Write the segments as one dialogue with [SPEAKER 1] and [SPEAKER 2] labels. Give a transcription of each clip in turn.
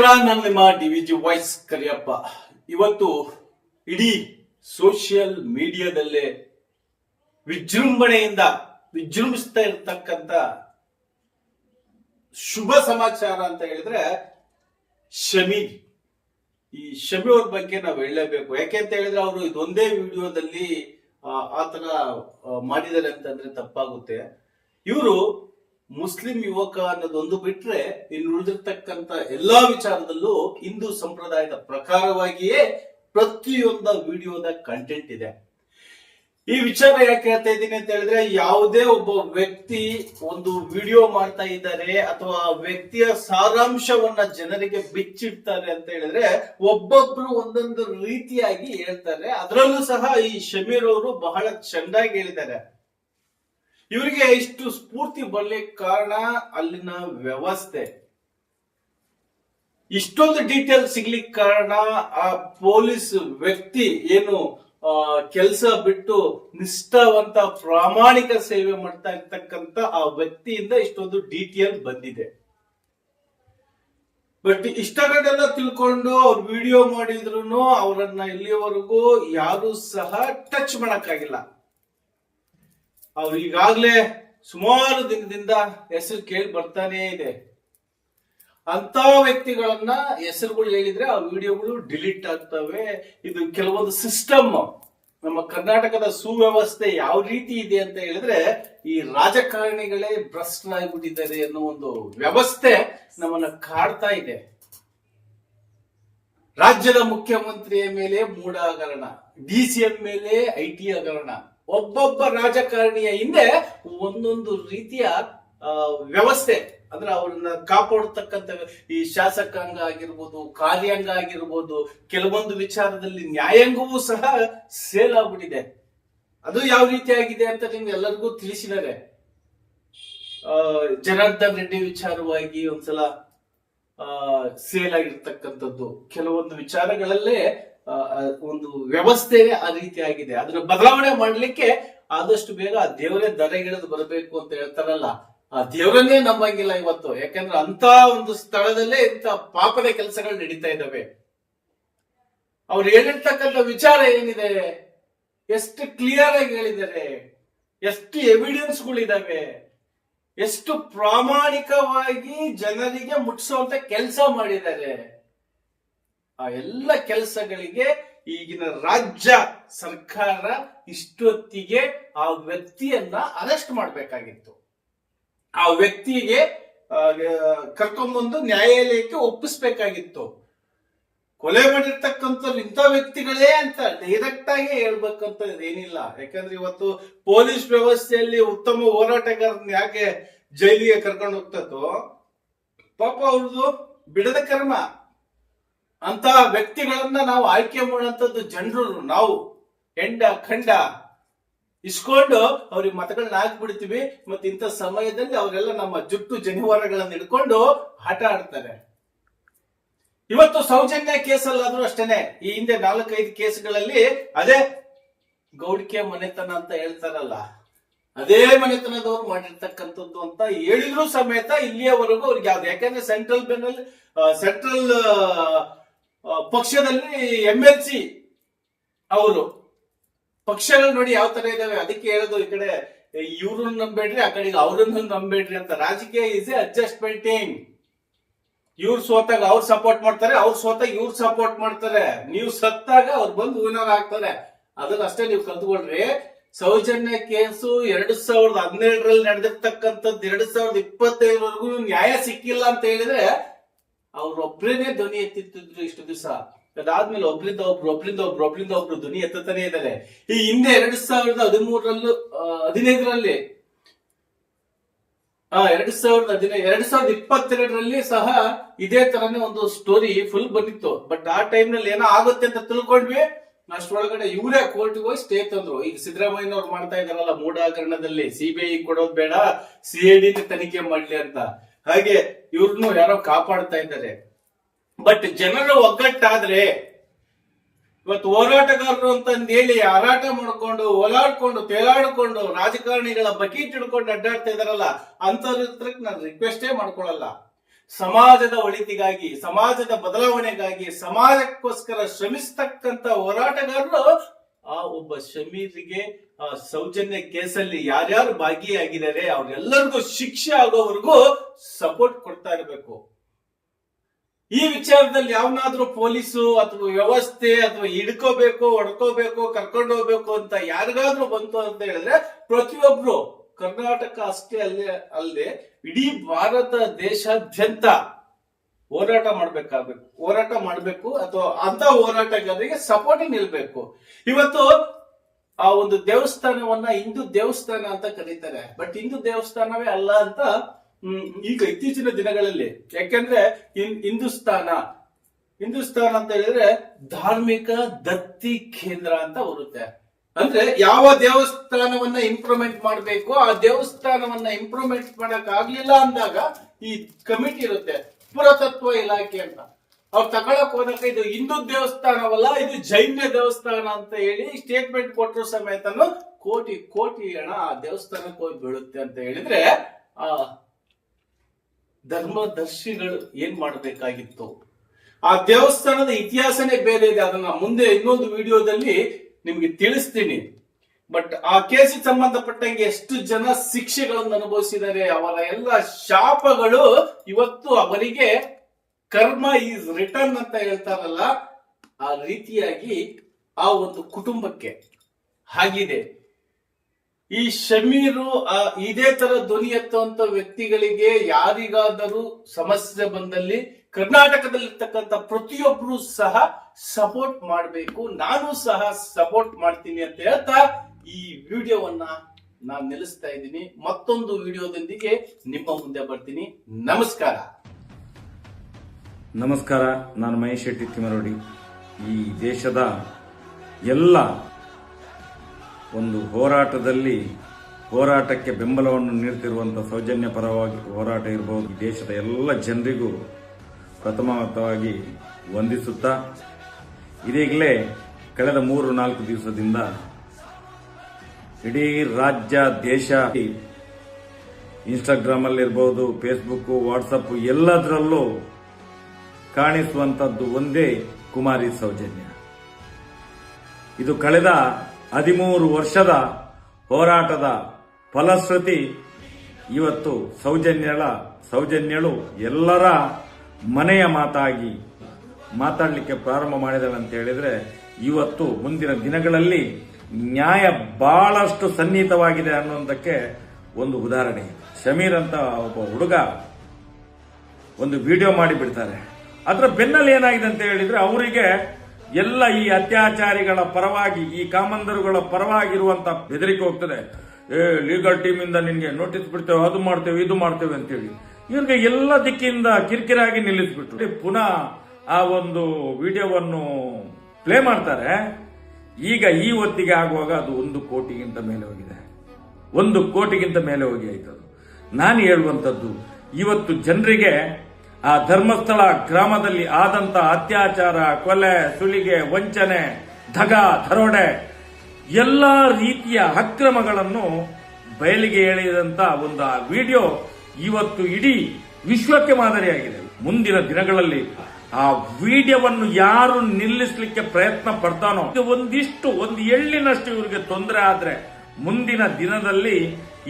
[SPEAKER 1] ನಮಸ್ಕಾರ ನಾನು ನಿಮ್ಮ D V G voice Kariyappa. ಇವತ್ತು ಇಡೀ ಸೋಷಿಯಲ್ ಮೀಡಿಯಾದಲ್ಲೇ ವಿಜೃಂಭಣೆಯಿಂದ ವಿಜೃಂಭಿಸ್ತಾ ಇರ್ತಕ್ಕಂಥ ಶುಭ ಸಮಾಚಾರ ಅಂತ ಹೇಳಿದ್ರೆ ಶಮಿ. ಈ ಶಮಿ ಅವ್ರ ಬಗ್ಗೆ ನಾವು ಹೇಳಲೇಬೇಕು. ಯಾಕೆ ಅಂತ ಹೇಳಿದ್ರೆ ಅವರು ಇದೊಂದೇ ವಿಡಿಯೋದಲ್ಲಿ ಆತರ ಮಾಡಿದ್ದಾರೆ ಅಂತಂದ್ರೆ ತಪ್ಪಾಗುತ್ತೆ. ಇವರು ಮುಸ್ಲಿಂ ಯುವಕ ಅನ್ನೋದೊಂದು ಬಿಟ್ರೆ ಇನ್ನು ಉಳಿದಿರ್ತಕ್ಕಂತ ಎಲ್ಲಾ ವಿಚಾರದಲ್ಲೂ ಹಿಂದೂ ಸಂಪ್ರದಾಯದ ಪ್ರಕಾರವಾಗಿಯೇ ಪ್ರತಿಯೊಂದ ವಿಡಿಯೋದ ಕಂಟೆಂಟ್ ಇದೆ. ಈ ವಿಚಾರ ಯಾಕೆ ಹೇಳ್ತಾ ಇದ್ದೀನಿ ಅಂತ ಹೇಳಿದ್ರೆ, ಯಾವುದೇ ಒಬ್ಬ ವ್ಯಕ್ತಿ ಒಂದು ವಿಡಿಯೋ ಮಾಡ್ತಾ ಇದ್ದಾರೆ ಅಥವಾ ವ್ಯಕ್ತಿಯ ಸಾರಾಂಶವನ್ನ ಜನರಿಗೆ ಬಿಚ್ಚಿಡ್ತಾರೆ ಅಂತ ಹೇಳಿದ್ರೆ, ಒಬ್ಬೊಬ್ರು ಒಂದೊಂದು ರೀತಿಯಾಗಿ ಹೇಳ್ತಾರೆ. ಅದರಲ್ಲೂ ಸಹ ಈ ಶಮೀರ್ ಅವರು ಬಹಳ ಚೆನ್ನಾಗಿ ಹೇಳಿದ್ದಾರೆ. ಇವರಿಗೆ ಇಷ್ಟು ಸ್ಫೂರ್ತಿ ಬರ್ಲಿಕ್ಕೆ ಕಾರಣ ಅಲ್ಲಿನ ವ್ಯವಸ್ಥೆ. ಇಷ್ಟೊಂದು ಡೀಟೇಲ್ ಸಿಗ್ಲಿಕ್ಕೆ ಕಾರಣ ಆ ಪೊಲೀಸ್ ವ್ಯಕ್ತಿ ಏನು ಕೆಲಸ ಬಿಟ್ಟು ನಿಷ್ಠಾವಂತ ಪ್ರಾಮಾಣಿಕ ಸೇವೆ ಮಾಡ್ತಾ ಇರ್ತಕ್ಕಂತ ಆ ವ್ಯಕ್ತಿಯಿಂದ ಇಷ್ಟೊಂದು ಡೀಟೇಲ್ ಬಂದಿದೆ. ಬಟ್ ಇಷ್ಟಗಡೆಲ್ಲ ತಿಳ್ಕೊಂಡು ಅವ್ರು ವಿಡಿಯೋ ಮಾಡಿದ್ರು ಅವರನ್ನ ಇಲ್ಲಿಯವರೆಗೂ ಯಾರು ಸಹ ಟಚ್ ಮಾಡಕ್ಕಾಗಿಲ್ಲ. ಅವ್ರು ಈಗಾಗ್ಲೇ ಸುಮಾರು ದಿನದಿಂದ ಹೆಸರು ಕೇಳಿ ಬರ್ತಾನೇ ಇದೆ. ಅಂತ ವ್ಯಕ್ತಿಗಳನ್ನ ಹೆಸರುಗಳು ಹೇಳಿದ್ರೆ ಆ ವಿಡಿಯೋಗಳು ಡಿಲೀಟ್ ಆಗ್ತವೆ. ಇದು ಕೆಲವೊಂದು ಸಿಸ್ಟಮ್. ನಮ್ಮ ಕರ್ನಾಟಕದ ಸುವ್ಯವಸ್ಥೆ ಯಾವ ರೀತಿ ಇದೆ ಅಂತ ಹೇಳಿದ್ರೆ ಈ ರಾಜಕಾರಣಿಗಳೇ ಭ್ರಷ್ಟರಾಗ್ಬಿಟ್ಟಿದ್ದಾರೆ ಅನ್ನೋ ಒಂದು ವ್ಯವಸ್ಥೆ ನಮ್ಮನ್ನ ಕಾಡ್ತಾ ಇದೆ. ರಾಜ್ಯದ ಮುಖ್ಯಮಂತ್ರಿಯ ಮೇಲೆ ಮೂಢ ಹಗರಣ ಡಿ ಸಿ ಎಂ ಮೇಲೆ ಐ ಟಿ ಹಗರಣ ಒಬ್ಬೊಬ್ಬ ರಾಜಕಾರಣಿಯ ಹಿಂದೆ ಒಂದೊಂದು ರೀತಿಯ ವ್ಯವಸ್ಥೆ. ಅಂದ್ರೆ ಅವ್ರನ್ನ ಕಾಪಾಡತಕ್ಕಂತ ಈ ಶಾಸಕಾಂಗ ಆಗಿರ್ಬೋದು ಕಾರ್ಯಾಂಗ ಆಗಿರ್ಬೋದು ಕೆಲವೊಂದು ವಿಚಾರದಲ್ಲಿ ನ್ಯಾಯಾಂಗವೂ ಸಹ ಸೇಲ್ ಆಗ್ಬಿಟ್ಟಿದೆ. ಅದು ಯಾವ ರೀತಿ ಆಗಿದೆ ಅಂತ ನಿಮ್ಗೆ ಎಲ್ಲರಿಗೂ ತಿಳಿಸಿದ್ದಾರೆ. ಆ, ಜನಾರ್ದನ್ ರೆಡ್ಡಿ ವಿಚಾರವಾಗಿ ಒಂದ್ಸಲ ಸೇಲ್ ಆಗಿರ್ತಕ್ಕಂಥದ್ದು. ಕೆಲವೊಂದು ವಿಚಾರಗಳಲ್ಲೇ ಒಂದು ವ್ಯವಸ್ಥೆ ಆ ರೀತಿಯಾಗಿದೆ. ಅದನ್ನ ಬದಲಾವಣೆ ಮಾಡ್ಲಿಕ್ಕೆ ಆದಷ್ಟು ಬೇಗ ಆ ದೇವರೇ ದರೆಗಿಳಿದು ಬರಬೇಕು ಅಂತ ಹೇಳ್ತಾರಲ್ಲ, ಆ ದೇವರನ್ನೇ ನಂಬಂಗಿಲ್ಲ ಇವತ್ತು. ಯಾಕಂದ್ರೆ ಅಂತ ಒಂದು ಸ್ಥಳದಲ್ಲೇ ಇಂಥ ಪಾಪದ ಕೆಲಸಗಳು ನಡೀತಾ ಇದ್ದಾವೆ. ಅವ್ರು ಹೇಳಿರ್ತಕ್ಕಂಥ ವಿಚಾರ ಏನಿದೆ? ಎಷ್ಟು ಕ್ಲಿಯರ್ ಆಗಿ ಹೇಳಿದ್ದಾರೆ. ಎಷ್ಟು ಎವಿಡೆನ್ಸ್ಗಳಿದಾವೆ ಎಷ್ಟು ಪ್ರಾಮಾಣಿಕವಾಗಿ ಜನರಿಗೆ ಮುಟ್ಟಿಸುವಂತ ಕೆಲಸ ಮಾಡಿದ್ದಾರೆ. ಆ ಎಲ್ಲ ಕೆಲಸಗಳಿಗೆ ಈಗಿನ ರಾಜ್ಯ ಸರ್ಕಾರ ಇಷ್ಟೊತ್ತಿಗೆ ಆ ವ್ಯಕ್ತಿಯನ್ನ ಅರೆಸ್ಟ್ ಮಾಡಬೇಕಾಗಿತ್ತು. ಆ ವ್ಯಕ್ತಿಗೆ ಕರ್ಕೊಂಡ್ಬಂದು ನ್ಯಾಯಾಲಯಕ್ಕೆ ಒಪ್ಪಿಸ್ಬೇಕಾಗಿತ್ತು. ಕೊಲೆ ಮಾಡಿರ್ತಕ್ಕಂಥ ಇಂಥ ವ್ಯಕ್ತಿಗಳೇ ಅಂತ ಡೈರೆಕ್ಟ್ ಆಗಿ ಹೇಳ್ಬೇಕಂತ ಏನಿಲ್ಲ. ಯಾಕಂದ್ರೆ ಇವತ್ತು ಪೊಲೀಸ್ ವ್ಯವಸ್ಥೆಯಲ್ಲಿ ಉತ್ತಮ ಹೋರಾಟಗಾರನ ಯಾಕೆ ಜೈಲಿಗೆ ಕರ್ಕೊಂಡು ಹೋಗ್ತದೋ ಪಾಪ ಅವ್ರದ್ದು ಬಿಡದ ಕರ್ಮ. ಅಂತ ವ್ಯಕ್ತಿಗಳನ್ನ ನಾವು ಆಯ್ಕೆ ಮಾಡುವಂತದ್ದು ಜನರು ನಾವು. ಹೆಂಡ, ಖಂಡ. ಇಸ್ಕೊಂಡು ಅವ್ರಿಗೆ ಮತಗಳನ್ನ ಹಾಕ್ಬಿಡ್ತೀವಿ, ಮತ್ತೆ ಇಂಥ ಸಮಯದಲ್ಲಿ ಅವರೆಲ್ಲ ನಮ್ಮ ಜುಟ್ಟು ಜನಿವಾರಗಳನ್ನ ಹಿಡ್ಕೊಂಡು ಆಟ ಆಡ್ತಾರೆ. ಇವತ್ತು ಸೌಜನ್ಯ ಕೇಸಲ್ಲಾದ್ರೂ ಅಷ್ಟೇನೆ, ಈ ಹಿಂದೆ ನಾಲ್ಕೈದು ಕೇಸ್ಗಳಲ್ಲಿ ಅದೇ ಗೌಡಿಕೆ ಮನೆತನ ಅಂತ ಹೇಳ್ತಾರಲ್ಲ, ಅದೇ ಮನೆತನದವ್ರು ಮಾಡಿರ್ತಕ್ಕಂಥದ್ದು ಅಂತ ಹೇಳಿದ್ರು ಸಮೇತ ಇಲ್ಲಿಯವರೆಗೂ ಅವ್ರಿಗೆ ಯಾವ್ದು, ಯಾಕಂದ್ರೆ ಸೆಂಟ್ರಲ್ ಬೆನಲ್ ಸೆಂಟ್ರಲ್ ಪಕ್ಷದಲ್ಲಿ ಎಂ ಎಲ್ ಸಿ ಅವರು. ಪಕ್ಷಗಳು ನೋಡಿ ಯಾವ ತರ ಇದಾವೆ, ಅದಕ್ಕೆ ಹೇಳೋದು ಈ ಕಡೆ ಇವ್ರನ್ನ ನಂಬೇಡ್ರಿ ಆ ಕಡೆಗೆ ಅವ್ರನ್ನ ನಂಬೇಡ್ರಿ ಅಂತ. ರಾಜಕೀಯ ಇಸ್ ಎ ಟೀಮ್ ಇವ್ರು ಸೋತಾಗ ಅವ್ರು ಸಪೋರ್ಟ್ ಮಾಡ್ತಾರೆ, ಅವ್ರು ಸೋತಾಗ ಇವ್ರು ಸಪೋರ್ಟ್ ಮಾಡ್ತಾರೆ. ನೀವು ಸತ್ತಾಗ ಅವ್ರು ಬಂದು ವಿನರ್ ಆಗ್ತಾರೆ. ಅದನ್ನಷ್ಟೇ ನೀವು ಕಲ್ತ್ಕೊಳ್ರಿ. ಸೌಜನ್ಯ ಕೇಸು ಎರಡ್ ಸಾವಿರದ ಹದಿನೇಳರಲ್ಲಿ ನಡೆದಿರ್ತಕ್ಕಂಥದ್ದು, ಎರಡ್ ಸಾವಿರದ ಇಪ್ಪತ್ತೈದರವರೆಗೂ ನ್ಯಾಯ ಸಿಕ್ಕಿಲ್ಲ ಅಂತ ಹೇಳಿದ್ರೆ ಅವ್ರೊಬ್ರೇನೆ ಧ್ವನಿ ಎತ್ತಿತ್ತಿದ್ರು ಇಷ್ಟು ದಿವಸ. ಅದಾದ್ಮೇಲೆ ಒಬ್ರಿಂದ ಒಬ್ರು ಒಬ್ರಿಂದ ಒಬ್ರು ಒಬ್ರಿಂದ ಒಬ್ರು ಧ್ವನಿ ಎತ್ತತಾನೆ ಇದ್ದಾರೆ. ಈ ಹಿಂದೆ ಎರಡ್ ಸಾವಿರದ ಹದಿಮೂರರಲ್ಲೂ ಹದಿನೈದರಲ್ಲಿ, ಆ, ಎರಡ್ ಸಾವಿರದ ಹದಿನೈದು ಎರಡ್ ಸಾವಿರದ ಇಪ್ಪತ್ತೆರಡರಲ್ಲಿ ಸಹ ಇದೇ ತರನೇ ಒಂದು ಸ್ಟೋರಿ ಫುಲ್ ಬಂದಿತ್ತು. ಬಟ್ ಆ ಟೈಮ್ನಲ್ಲಿ ಏನೋ ಆಗುತ್ತೆ ಅಂತ ತಿಳ್ಕೊಂಡ್ವಿ. ಅಷ್ಟರೊಳಗಡೆ ಇವರೇ ಕೋರ್ಟ್ಗೆ ಹೋಗಿ ಸ್ಟೇ ತಂದ್ರು. ಈಗ ಸಿದ್ದರಾಮಯ್ಯನವ್ರು ಮಾಡ್ತಾ ಇದಾರಲ್ಲ ಹಗರಣದಲ್ಲಿ ಸಿಬಿಐ ಕೊಡೋದ್ ಬೇಡ ಸಿಐಡಿ ತನಿಖೆ ಮಾಡ್ಲಿ ಅಂತ. ಹಾಗೆ ಇವ್ರನ್ನು ಯಾರೋ ಕಾಪಾಡ್ತಾ ಇದ್ದಾರೆ. ಬಟ್ ಜನರು ಒಗ್ಗಟ್ಟಾದ್ರೆ ಇವತ್ತು ಹೋರಾಟಗಾರರು ಅಂತಂದು ಹೇಳಿ ಹಾರಾಟ ಮಾಡ್ಕೊಂಡು, ಓಲಾಡ್ಕೊಂಡು, ತೇಲಾಡ್ಕೊಂಡು, ರಾಜಕಾರಣಿಗಳ ಬಕೀಟ್ ಹಿಡ್ಕೊಂಡು ಅಡ್ಡಾಡ್ತಾ ಇದಾರಲ್ಲ ಅಂತವ್ರ ನಾನು ರಿಕ್ವೆಸ್ಟೇ ಮಾಡ್ಕೊಳಲ್ಲ. ಸಮಾಜದ ಒಳಿತಿಗಾಗಿ, ಸಮಾಜದ ಬದಲಾವಣೆಗಾಗಿ, ಸಮಾಜಕ್ಕೋಸ್ಕರ ಶ್ರಮಿಸ್ತಕ್ಕಂತ ಹೋರಾಟಗಾರರು ಆ ಒಬ್ಬ ಶಮೀರ್ಗೆ ಸೌಜನ್ಯ ಕೇಸಲ್ಲಿ ಯಾರ್ಯಾರು ಭಾಗಿಯಾಗಿದ್ದಾರೆ, ಅವ್ರೆಲ್ಲರಿಗೂ ಶಿಕ್ಷೆ ಆಗೋವರೆಗೂ ಸಪೋರ್ಟ್ ಕೊಡ್ತಾ ಇರಬೇಕು. ಈ ವಿಚಾರದಲ್ಲಿ ಯಾವನಾದ್ರೂ ಪೊಲೀಸು ಅಥವಾ ವ್ಯವಸ್ಥೆ ಅಥವಾ ಹಿಡ್ಕೋಬೇಕು, ಹೊಡ್ಕೋಬೇಕು, ಕರ್ಕೊಂಡು ಹೋಗ್ಬೇಕು ಅಂತ ಯಾರಿಗಾದ್ರೂ ಬಂತು ಅಂತ ಹೇಳಿದ್ರೆ, ಪ್ರತಿಯೊಬ್ರು ಕರ್ನಾಟಕ ಅಷ್ಟೇ ಅಲ್ಲೇ ಅಲ್ಲದೆ, ಇಡೀ ಭಾರತ ದೇಶಾದ್ಯಂತ ಹೋರಾಟ ಮಾಡ್ಬೇಕಾಗ್ಬೇಕು. ಹೋರಾಟ ಮಾಡ್ಬೇಕು ಅಥವಾ ಅಂತ ಹೋರಾಟಗಾರರಿಗೆ ಸಪೋರ್ಟ್ ನಿಲ್ಬೇಕು ಇವತ್ತು ಆ ಒಂದು ದೇವಸ್ಥಾನವನ್ನ ಹಿಂದೂ ದೇವಸ್ಥಾನ ಅಂತ ಕರೀತಾರೆ. ಬಟ್ ಹಿಂದೂ ದೇವಸ್ಥಾನವೇ ಅಲ್ಲ ಅಂತ ಈಗ ಇತ್ತೀಚಿನ ದಿನಗಳಲ್ಲಿ, ಯಾಕೆಂದ್ರೆ ಹಿಂದೂಸ್ತಾನ ಹಿಂದೂಸ್ತಾನ ಅಂತ ಹೇಳಿದ್ರೆ ಧಾರ್ಮಿಕ ದತ್ತಿ ಕೇಂದ್ರ ಅಂತ ಬರುತ್ತೆ. ಅಂದ್ರೆ ಯಾವ ದೇವಸ್ಥಾನವನ್ನ ಇಂಪ್ರೂವ್ಮೆಂಟ್ ಮಾಡಬೇಕು, ಆ ದೇವಸ್ಥಾನವನ್ನ ಇಂಪ್ರೂವ್ಮೆಂಟ್ ಮಾಡಕ್ ಆಗ್ಲಿಲ್ಲ ಅಂದಾಗ ಈ ಕಮಿಟಿ ಇರುತ್ತೆ, ಪುರಾತತ್ವ ಇಲಾಖೆ ಅಂತ. ಅವ್ರು ತಗೊಳಕ್ ಹೋದಾಗ ಇದು ಹಿಂದೂ ದೇವಸ್ಥಾನವಲ್ಲ, ಇದು ಜೈನ ದೇವಸ್ಥಾನ ಅಂತ ಹೇಳಿ ಸ್ಟೇಟ್ಮೆಂಟ್ ಕೊಟ್ಟರು ಸಮೇತನು ಕೋಟಿ ಕೋಟಿ ಹಣ ಆ ದೇವಸ್ಥಾನಕ್ಕೆ ಹೋಗಿ ಬೀಳುತ್ತೆ ಅಂತ ಹೇಳಿದ್ರೆ, ಆ, ಧರ್ಮದರ್ಶಿಗಳು ಏನ್ ಮಾಡಬೇಕಾಗಿತ್ತು? ಆ ದೇವಸ್ಥಾನದ ಇತಿಹಾಸನೇ ಬೇರೆ ಇದೆ, ಅದನ್ನ ಮುಂದೆ ಇನ್ನೊಂದು ವಿಡಿಯೋದಲ್ಲಿ ನಿಮ್ಗೆ ತಿಳಿಸ್ತೀನಿ. ಬಟ್ ಆ ಕೇಸಿಗೆ ಸಂಬಂಧಪಟ್ಟಂಗೆ ಎಷ್ಟು ಜನ ಶಿಕ್ಷೆಗಳನ್ನು ಅನುಭವಿಸಿದರೆ ಅವರ ಎಲ್ಲ ಶಾಪಗಳು ಇವತ್ತು ಅವರಿಗೆ ಕರ್ಮ ಈಸ್ ರಿಟರ್ನ್ ಅಂತ ಹೇಳ್ತಾರಲ್ಲ ಆ ರೀತಿಯಾಗಿ ಆ ಒಂದು ಕುಟುಂಬಕ್ಕೆ ಆಗಿದೆ ಈ ಶಮೀರು ಆ, ಇದೇ ತರ ಧ್ವನಿ ಎತ್ತುವಂತ ವ್ಯಕ್ತಿಗಳಿಗೆ ಯಾರಿಗಾದರೂ ಸಮಸ್ಯೆ ಬಂದಲ್ಲಿ ಕರ್ನಾಟಕದಲ್ಲಿರ್ತಕ್ಕಂಥ ಪ್ರತಿಯೊಬ್ರು ಸಹ ಸಪೋರ್ಟ್ ಮಾಡಬೇಕು. ನಾನು ಸಹ ಸಪೋರ್ಟ್ ಮಾಡ್ತೀನಿ ಅಂತ ಹೇಳ್ತಾ ಈ ವಿಡಿಯೋವನ್ನ ನಾನು ನಿಲ್ಲಿಸ್ತಾ ಇದ್ದೀನಿ. ಮತ್ತೊಂದು ವಿಡಿಯೋದೊಂದಿಗೆ ನಿಮ್ಮ ಮುಂದೆ ಬರ್ತೀನಿ. ನಮಸ್ಕಾರ.
[SPEAKER 2] ನಮಸ್ಕಾರ, ನಾನು ಮಹೇಶ್ ಶೆಟ್ಟಿ ತಿಮರೋಡಿ ಈ ದೇಶದ ಎಲ್ಲ ಒಂದು ಹೋರಾಟದಲ್ಲಿ ಹೋರಾಟಕ್ಕೆ ಬೆಂಬಲವನ್ನು ನೀಡುತ್ತಿರುವಂಥ ಸೌಜನ್ಯ ಪರವಾಗಿ ಹೋರಾಟ ಇರಬಹುದು ಈ ದೇಶದ ಎಲ್ಲ ಜನರಿಗೂ ಪ್ರಥಮವಾಗಿ ವಂದಿಸುತ್ತಾ, ಇದೀಗಲೇ ಕಳೆದ ಮೂರು, ನಾಲ್ಕು ದಿವಸದಿಂದ ಇಡೀ ರಾಜ್ಯ, ದೇಶ ಇನ್ಸ್ಟಾಗ್ರಾಮ್ ಇರಬಹುದು ಫೇಸ್ಬುಕ್ ವಾಟ್ಸಪ್ ಎಲ್ಲದರಲ್ಲೂ ಕಾಣಿಸುವಂತದ್ದು ಒಂದೇ ಕುಮಾರಿ ಸೌಜನ್ಯ. ಇದು ಕಳೆದ ಹದಿಮೂರು ವರ್ಷದ ಹೋರಾಟದ ಫಲಶ್ರುತಿ. ಇವತ್ತು ಸೌಜನ್ಯಳ ಸೌಜನ್ಯಳು ಎಲ್ಲರ ಮನೆಯ ಮಾತಾಗಿ ಮಾತಾಡಲಿಕ್ಕೆ ಪ್ರಾರಂಭ ಮಾಡಿದಳು ಅಂತ ಹೇಳಿದ್ರೆ, ಇವತ್ತು ಮುಂದಿನ ದಿನಗಳಲ್ಲಿ ನ್ಯಾಯ ಬಹಳಷ್ಟು ಸನ್ನಿಹಿತವಾಗಿದೆ ಅನ್ನೋದಕ್ಕೆ ಒಂದು ಉದಾಹರಣೆ. ಶಮೀರ್ ಅಂತ ಒಬ್ಬ ಹುಡುಗ ಒಂದು ವಿಡಿಯೋ ಮಾಡಿ ಬಿಡ್ತಾರೆ ಅದರ ಬೆನ್ನಲ್ಲಿ ಏನಾಗಿದೆ ಅಂತ ಹೇಳಿದ್ರೆ ಅವರಿಗೆ ಎಲ್ಲ ಈ ಅತ್ಯಾಚಾರಿಗಳ ಪರವಾಗಿ, ಈ ಕಾಮಂದರುಗಳ ಪರವಾಗಿ ಇರುವಂತ ಬೆದರಿಕೆ ಹೋಗ್ತದೆ. ಏ, ಲೀಗಲ್ ಟೀಮ್ ಇಂದ ನಿನ್ಗೆ ನೋಟಿಸ್ ಬಿಡ್ತೇವೆ, ಅದು ಮಾಡ್ತೇವೆ, ಇದು ಮಾಡ್ತೇವೆ ಅಂತೇಳಿ. ಇವ್ರಿಗೆ ಎಲ್ಲ ದಿಕ್ಕಿಂದ ಕಿರಿಕಿರಾಗಿ ನಿಲ್ಲಿಸ್ಬಿಟ್ರು. ಪುನಃ ಆ ಒಂದು ವಿಡಿಯೋವನ್ನು ಪ್ಲೇ ಮಾಡ್ತಾರೆ. ಈಗ ಈ ಹೊತ್ತಿಗೆ ಆಗುವಾಗ ಅದು ಒಂದು ಕೋಟಿಗಿಂತ ಮೇಲೆ ಹೋಗಿದೆ. ಒಂದು ಕೋಟಿಗಿಂತ ಮೇಲೆ ಹೋಗಿ ಆಯ್ತು ಅದು ನಾನು ಹೇಳುವಂಥದ್ದು, ಇವತ್ತು ಜನರಿಗೆ ಆ ಧರ್ಮಸ್ಥಳ ಗ್ರಾಮದಲ್ಲಿ ಆದಂತ ಅತ್ಯಾಚಾರ, ಕೊಲೆ ಸುಳಿಗೆ ವಂಚನೆ, ಧಗ ದರೋಡೆ ಎಲ್ಲ ರೀತಿಯ ಅಕ್ರಮಗಳನ್ನು ಬಯಲಿಗೆ ಎಳೆದಂತ ಒಂದು ಆ ವಿಡಿಯೋ ಇವತ್ತು ಇಡೀ ವಿಶ್ವಕ್ಕೆ ಮಾದರಿಯಾಗಿದೆ. ಮುಂದಿನ ದಿನಗಳಲ್ಲಿ ಆ ವಿಡಿಯೋವನ್ನು ಯಾರು ನಿಲ್ಲಿಸಲಿಕ್ಕೆ ಪ್ರಯತ್ನ ಪಡ್ತಾನೋ ಒಂದಿಷ್ಟು, ಒಂದು ಎಳ್ಳಿನಷ್ಟು ಇವರಿಗೆ ತೊಂದರೆ ಆದ್ರೆ ಮುಂದಿನ ದಿನದಲ್ಲಿ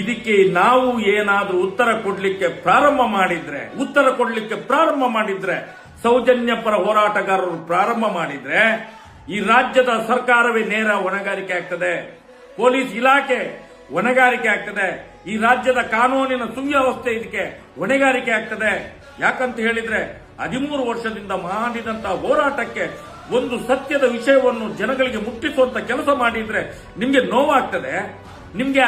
[SPEAKER 2] ಇದಕ್ಕೆ ನಾವು ಏನಾದರೂ ಉತ್ತರ ಕೊಡಲಿಕ್ಕೆ ಪ್ರಾರಂಭ ಮಾಡಿದ್ರೆ, ಉತ್ತರ ಕೊಡಲಿಕ್ಕೆ ಪ್ರಾರಂಭ ಮಾಡಿದ್ರೆ, ಸೌಜನ್ಯ ಪರ ಹೋರಾಟಗಾರರು ಪ್ರಾರಂಭ ಮಾಡಿದ್ರೆ, ಈ ರಾಜ್ಯದ ಸರ್ಕಾರವೇ ನೇರ ಹೊಣೆಗಾರಿಕೆ ಆಗ್ತದೆ, ಪೊಲೀಸ್ ಇಲಾಖೆ ಹೊಣೆಗಾರಿಕೆ ಆಗ್ತದೆ, ಈ ರಾಜ್ಯದ ಕಾನೂನಿನ ಸುವ್ಯವಸ್ಥೆ ಇದಕ್ಕೆ ಹೊಣೆಗಾರಿಕೆ ಆಗ್ತದೆ. ಯಾಕಂತ ಹೇಳಿದ್ರೆ ಹದಿಮೂರು ವರ್ಷದಿಂದ ಮಾಡಿದಂತಹ ಹೋರಾಟಕ್ಕೆ ಒಂದು ಸತ್ಯದ ವಿಷಯವನ್ನು ಜನಗಳಿಗೆ ಮುಟ್ಟಿಸುವಂತ ಕೆಲಸ ಮಾಡಿದ್ರೆ ನಿಮ್ಗೆ ನೋವಾಗ್ತದೆ. ನಿಮ್ಗೆ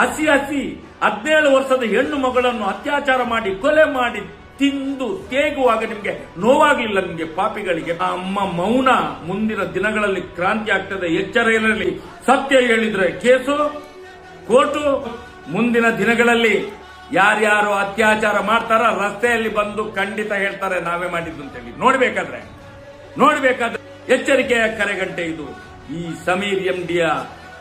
[SPEAKER 2] ಹಸಿ ಹಸಿ ಹದಿನೇಳು ವರ್ಷದ ಹೆಣ್ಣು ಮಗಳನ್ನು ಅತ್ಯಾಚಾರ ಮಾಡಿ ಕೊಲೆ ಮಾಡಿ ತಿಂದು ತೇಗುವಾಗ ನಿಮ್ಗೆ ನೋವಾಗ್ಲಿಲ್ಲ ನಿಮ್ಗೆ ಪಾಪಿಗಳಿಗೆ. ಅಮ್ಮ ಮೌನ ಮುಂದಿನ ದಿನಗಳಲ್ಲಿ ಕ್ರಾಂತಿ ಆಗ್ತದೆ, ಎಚ್ಚರ ಇರಲಿ. ಸತ್ಯ ಹೇಳಿದ್ರೆ ಕೇಸು, ಕೋರ್ಟು, ಮುಂದಿನ ದಿನಗಳಲ್ಲಿ ಯಾರ್ಯಾರು ಅತ್ಯಾಚಾರ ಮಾಡ್ತಾರ ರಸ್ತೆಯಲ್ಲಿ ಬಂದು ಖಂಡಿತ ಹೇಳ್ತಾರೆ, ನಾವೇ ಮಾಡಿದ್ದು ಅಂತೇಳಿ. ನೋಡ್ಬೇಕಾದ್ರೆ ನೋಡ್ಬೇಕಾದ್ರೆ ಎಚ್ಚರಿಕೆಯ ಕರೆಗಂಟೆ ಇದು. ಈ ಸಮೀರ್ ಎಂ ಡಿಯ